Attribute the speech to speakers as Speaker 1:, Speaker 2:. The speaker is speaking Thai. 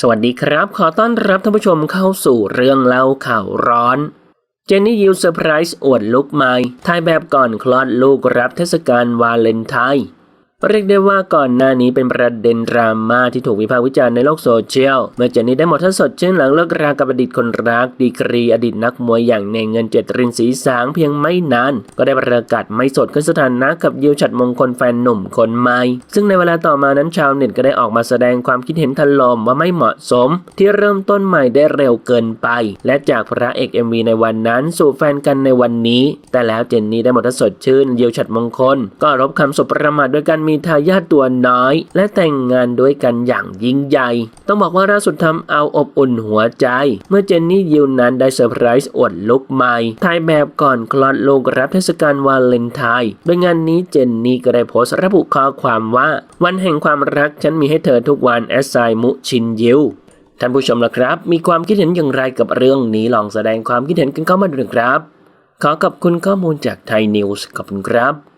Speaker 1: สวัสดีครับ ขอต้อนรับท่านผู้ชมเข้าสู่เรื่องเล่าข่าวร้อน เจนนี่ยิวเซอร์ไพรส์อวดลุกใหม่ถ่ายแบบก่อนคลอดลูกรับเทศกาลวาเลนไทน์ เรียกได้ว่าก่อนหน้านี้เป็นประเด็นดราม่าที่ถูกวิพากษ์วิจารณ์ในโลกโซเชียล เมื่อเจนนี่ได้หมดท่าสดชื่นหลังเลิกรากับอดีตคนรัก ดีกรีอดีตนักมวยอย่างในเงินเจตรินสีสางเพียงไม่นาน ก็ได้ประกาศไม่สดขึ้นสถานะกับยิวฉัดมงคลแฟนหนุ่มคนใหม่ ซึ่งในเวลาต่อมานั้นชาวเน็ตก็ได้ออกมาแสดงความคิดเห็นถล่มว่าไม่เหมาะสม ที่เริ่มต้นใหม่ได้เร็วเกินไป และจากพระเอก MV ในวันนั้นสู่แฟนกันในวันนี้ แต่แล้วเจนนี่ได้หมดท่าสดชื่นยิวฉัดมงคล ก็รบคำสบประมาทด้วยการมีีทายาทตัวน้อย และแต่งงานด้วยกันอย่างยิ่งใหญ่ ต้องบอกว่าล่าสุดทำเอาอบอุ่นหัวใจ เมื่อเจนนี่ยิวนั้นได้เซอร์ไพรส์อวดลุกใหม่ถ่ายแบบก่อนคลอดลูกรับเทศกาลวาเลนไทน์โดยงานนี้เจนนี่ก็ได้โพสต์ระบุข้อความว่า วันแห่งความรักฉันมีให้เธอทุกวันแอสไซมุชินยิวท่านผู้ชมล่ะครับ มีความคิดเห็นอย่างไรกับเรื่องนี้ลองแสดงความคิดเห็นกันเข้ามาดูนะครับ ขอขอบคุณข้อมูลจากไทยนิวส์ขอบคุณครับ